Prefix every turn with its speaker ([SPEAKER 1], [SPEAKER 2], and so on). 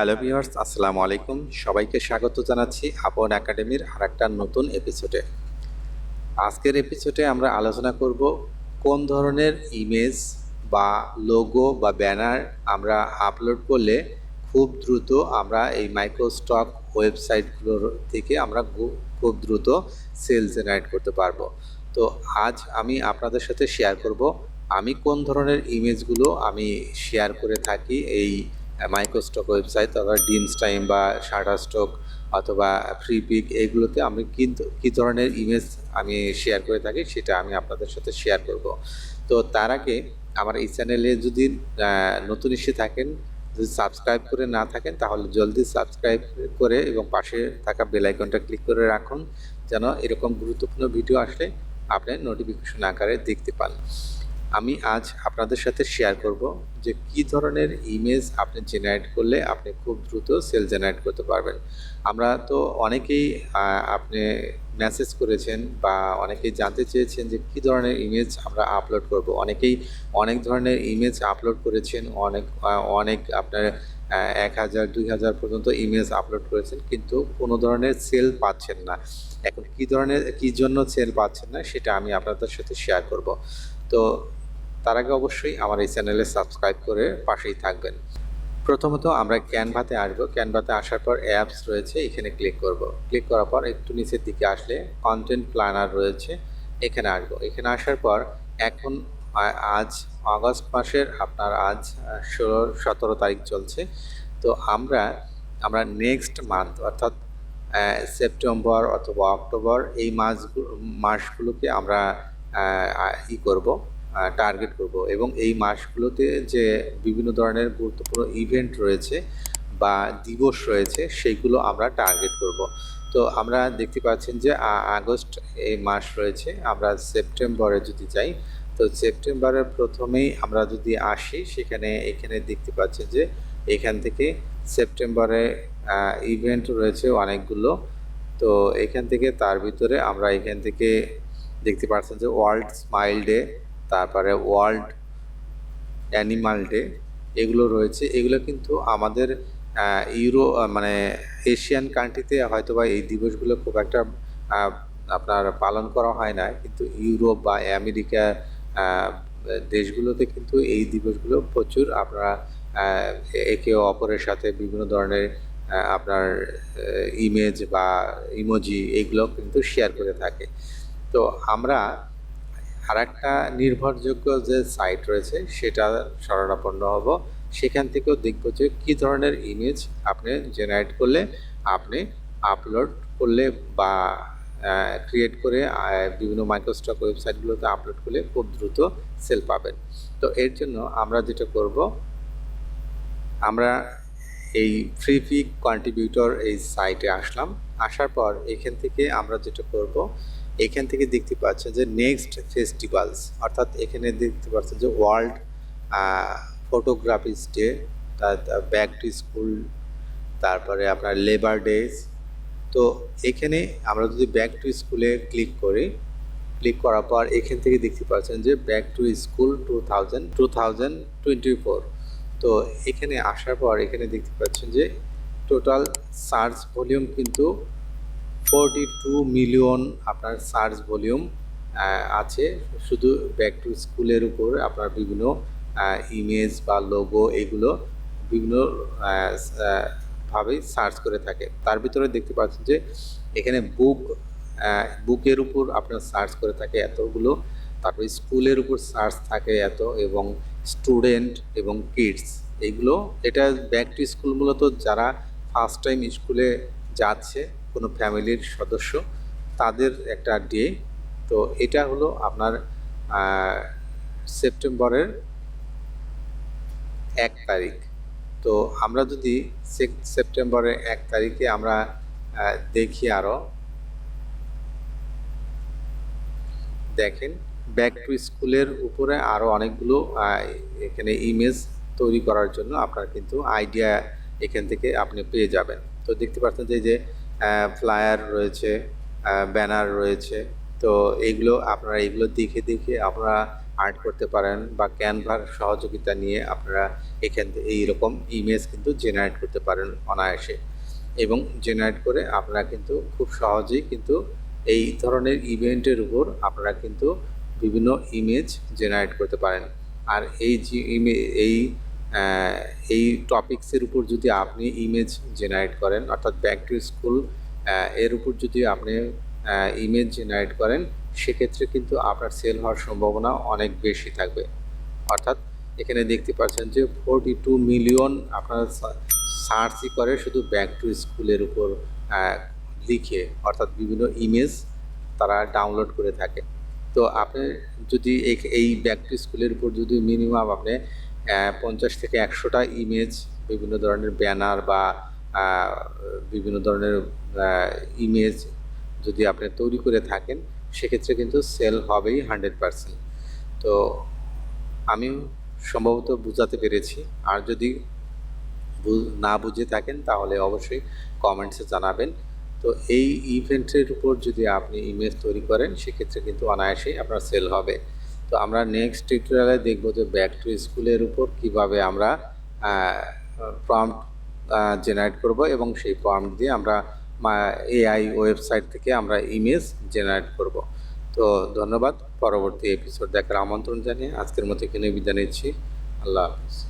[SPEAKER 1] Hello viewers, আসসালামু আলাইকুম। সবাইকে স্বাগত জানাচ্ছি আপন একাডেমির আর একটা নতুন এপিসোডে আজকের এপিসোডে আমরা আলোচনা করব কোন ধরনের ইমেজ বা লোগো বা ব্যানার আমরা আপলোড করলে খুব দ্রুত আমরা এই মাইক্রোস্টক ওয়েবসাইটগুলোর থেকে আমরা খুব দ্রুত সেল জেনারেট করতে পারব। তো আজ আমি আপনাদের সাথে শেয়ার করব আমি কোন ধরনের ইমেজগুলো আমি শেয়ার করে থাকি এই মাইক্রোস্টক ওয়েবসাইট অথবা ডিমস টাইম বা স্টক অথবা ফ্রি পিক এগুলোতে আমি কি কী ধরনের ইমেজ আমি শেয়ার করে থাকি সেটা আমি আপনাদের সাথে শেয়ার করব। তো তার আগে আমার এই চ্যানেলে যদি নতুন এসে থাকেন, যদি সাবস্ক্রাইব করে না থাকেন, তাহলে জলদি সাবস্ক্রাইব করে এবং পাশে থাকা বেল আইকনটা ক্লিক করে রাখুন, যেন এরকম গুরুত্বপূর্ণ ভিডিও আসলে আপনি নোটিফিকেশন আকারে দেখতে পান। আমি আজ আপনাদের সাথে শেয়ার করব যে কি ধরনের ইমেজ আপনি জেনারেট করলে আপনি খুব দ্রুত সেল জেনারেট করতে পারবেন। আমরা তো অনেকেই আপনি মেসেজ করেছেন বা অনেকেই জানতে চেয়েছেন যে কি ধরনের ইমেজ আমরা আপলোড করব। অনেকেই অনেক ধরনের ইমেজ আপলোড করেছেন, অনেক অনেক আপনার এক হাজার, দুই হাজার পর্যন্ত ইমেজ আপলোড করেছেন, কিন্তু কোনো ধরনের সেল পাচ্ছেন না। এখন কি ধরনের, কি জন্য সেল পাচ্ছেন না, সেটা আমি আপনাদের সাথে শেয়ার করব। তো তার আগে অবশ্যই আমার এই চ্যানেলে সাবস্ক্রাইব করে পাশেই থাকবেন। প্রথমত আমরা ক্যানভাতে আসব। ক্যানভাতে আসার পর অ্যাপস রয়েছে, এখানে ক্লিক করব। ক্লিক করার পর একটু নিচের দিকে আসলে কন্টেন্ট প্ল্যানার রয়েছে, এখানে আসব। এখানে আসার পর এখন আজ আগস্ট মাসের, আপনার আজ ষোলো, সতেরো তারিখ চলছে। তো আমরা আমরা নেক্সট মান্থ অর্থাৎ সেপ্টেম্বর অথবা অক্টোবর এই মাসগুলো মাসগুলোকে আমরা ই করব। টার্গেট করব। এবং এই মাসগুলোতে যে বিভিন্ন ধরনের গুরুত্বপূর্ণ ইভেন্ট রয়েছে বা দিবস রয়েছে, সেইগুলো আমরা টার্গেট করব। তো আমরা দেখতে পাচ্ছেন যে আগস্ট এই মাস রয়েছে, আমরা সেপ্টেম্বরে যদি যাই, তো সেপ্টেম্বরের প্রথমেই আমরা যদি আসি, সেখানে, এখানে দেখতে পাচ্ছেন যে, এখান থেকে সেপ্টেম্বরে ইভেন্ট রয়েছে অনেকগুলো। তো এখান থেকে তার ভিতরে আমরা এখান থেকে দেখতে পাচ্ছেন যে, ওয়ার্ল্ড স্মাইল ডে তারপরে ওয়ার্ল্ড অ্যানিমাল ডে এগুলো রয়েছে। এগুলো কিন্তু আমাদের ইউরো মানে এশিয়ান কান্ট্রিতে হয়তো বা এই দিবসগুলো খুব একটা আপনার পালন করা হয় না। কিন্তু ইউরোপ বা আমেরিকা দেশগুলোতে কিন্তু এই দিবসগুলো প্রচুর আপনারা একে অপরের সাথে বিভিন্ন ধরনের আপনার ইমেজ বা ইমোজি এগুলো কিন্তু শেয়ার করে থাকে। তো আমরা আর একটা নির্ভরযোগ্য যে সাইট রয়েছে, সেটা শরণাপন্ন হব। সেখান থেকেও দেখব যে কী ধরনের ইমেজ আপনি জেনারেট করলে আপনি আপলোড করলে বা ক্রিয়েট করে বিভিন্ন মাইক্রোস্টক ওয়েবসাইটগুলোতে আপলোড করলে খুব দ্রুত সেল পাবেন। তো এর জন্য আমরা যেটা করব, আমরা এই ফ্রি পিক কন্ট্রিবিউটর এই সাইটে আসলাম। আসার পর এখান থেকে আমরা যেটা করব এখান থেকে দেখতে পাচ্ছেন যে নেক্সট ফেস্টিভ্যালস অর্থাৎ এখানে দেখতে পাচ্ছেন যে world photography's day back to school তারপরে আপনার লেবার ডেজ তো এখানে আমরা যদি ব্যাক টু স্কুলে ক্লিক করি ক্লিক করার পর এখান থেকে দেখতে পাচ্ছেন যে back to school two thousand two thousand twenty four তো এখানে আসার পর এখানে দেখতে পাচ্ছেন যে টোটাল সার্চ ভলিউম কিন্তু ফোরটি টু মিলিয়ন আপনার সার্চ ভলিউম আছে। শুধু ব্যাক টু স্কুলের উপর আপনার বিভিন্ন ইমেজ বা লোগো এগুলো বিভিন্ন ভাবে সার্চ করে থাকে। তার ভিতরে দেখতে পাচ্ছেন যে এখানে বুক বুকের উপর আপনার সার্চ করে থাকে এতগুলো, তারপর স্কুলের উপর সার্চ থাকে এত, এবং স্টুডেন্ট এবং কিডস এইগুলো এটা ব্যাক টু স্কুল মূলত যারা ফার্স্ট টাইম স্কুলে যাচ্ছে কোনো ফ্যামিলির সদস্য, তাদের একটা ডে। তো এটা হলো আপনার সেপ্টেম্বরের এক তারিখ। তো আমরা যদি সেপ্টেম্বরের এক তারিখে আমরা দেখি আরও দেখেন ব্যাক টু স্কুলের উপরে আরও অনেকগুলো এখানে ইমেজ তৈরি করার জন্য আপনার কিন্তু আইডিয়া এখান থেকে আপনি পেয়ে যাবেন। তো দেখতে পাচ্ছেন যে ফ্লায়ার রয়েছে ব্যানার রয়েছে। তো এইগুলো আপনারা এইগুলো দেখে দেখে আপনারা আর্ট করতে পারেন বা ক্যানভার সহযোগিতা নিয়ে আপনারা এখান থেকে এইরকম ইমেজ কিন্তু জেনারেট করতে পারেন অনায়াসে। এবং জেনারেট করে আপনারা কিন্তু খুব সহজেই কিন্তু এই ধরনের ইভেন্টের উপর আপনারা কিন্তু বিভিন্ন ইমেজ জেনারেট করতে পারেন। আর এই যে এই এই টপিকসের উপর যদি আপনি ইমেজ জেনারেট করেন, অর্থাৎ ব্যাক টু স্কুলের উপর যদি আপনি ইমেজ জেনারেট করেন, সেক্ষেত্রে কিন্তু আপনার সেল হওয়ার সম্ভাবনা অনেক বেশি থাকবে। অর্থাৎ এখানে দেখতে পাচ্ছেন যে ফোরটি টু মিলিয়ন আপনারা সার্চই করে শুধু ব্যাক টু স্কুলের উপর লিখে, অর্থাৎ বিভিন্ন ইমেজ তারা ডাউনলোড করে থাকে। তো আপনি যদি এই- ব্যাক টু স্কুলের উপর যদি মিনিমাম আপনি পঞ্চাশ থেকে একশোটা ইমেজ বিভিন্ন ধরনের ব্যানার বা বিভিন্ন ধরনের ইমেজ যদি আপনি তৈরি করে থাকেন, সেক্ষেত্রে কিন্তু সেল হবেই হান্ড্রেড পারসেন্ট তো আমি সম্ভবত বুঝাতে পেরেছি। আর যদি না বুঝে থাকেন, তাহলে অবশ্যই কমেন্টসে জানাবেন। তো এই ইভেন্টের উপর যদি আপনি ইমেজ তৈরি করেন, সেক্ষেত্রে কিন্তু অনায়াসেই আপনার সেল হবে। তো আমরা নেক্সট টিউটোরিয়ালে দেখব যে ব্যাক টু স্কুলের উপর কীভাবে আমরা ফর্ম জেনারেট করব এবং সেই ফর্ম দিয়ে আমরা এআই ওয়েবসাইট থেকে আমরা ইমেজ জেনারেট করব। তো ধন্যবাদ। পরবর্তী এপিসোড দেখার আমন্ত্রণ জানিয়ে আজকের মতো এখানে বিদায় নিচ্ছি। আল্লাহ হাফিজ।